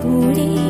കൂടെ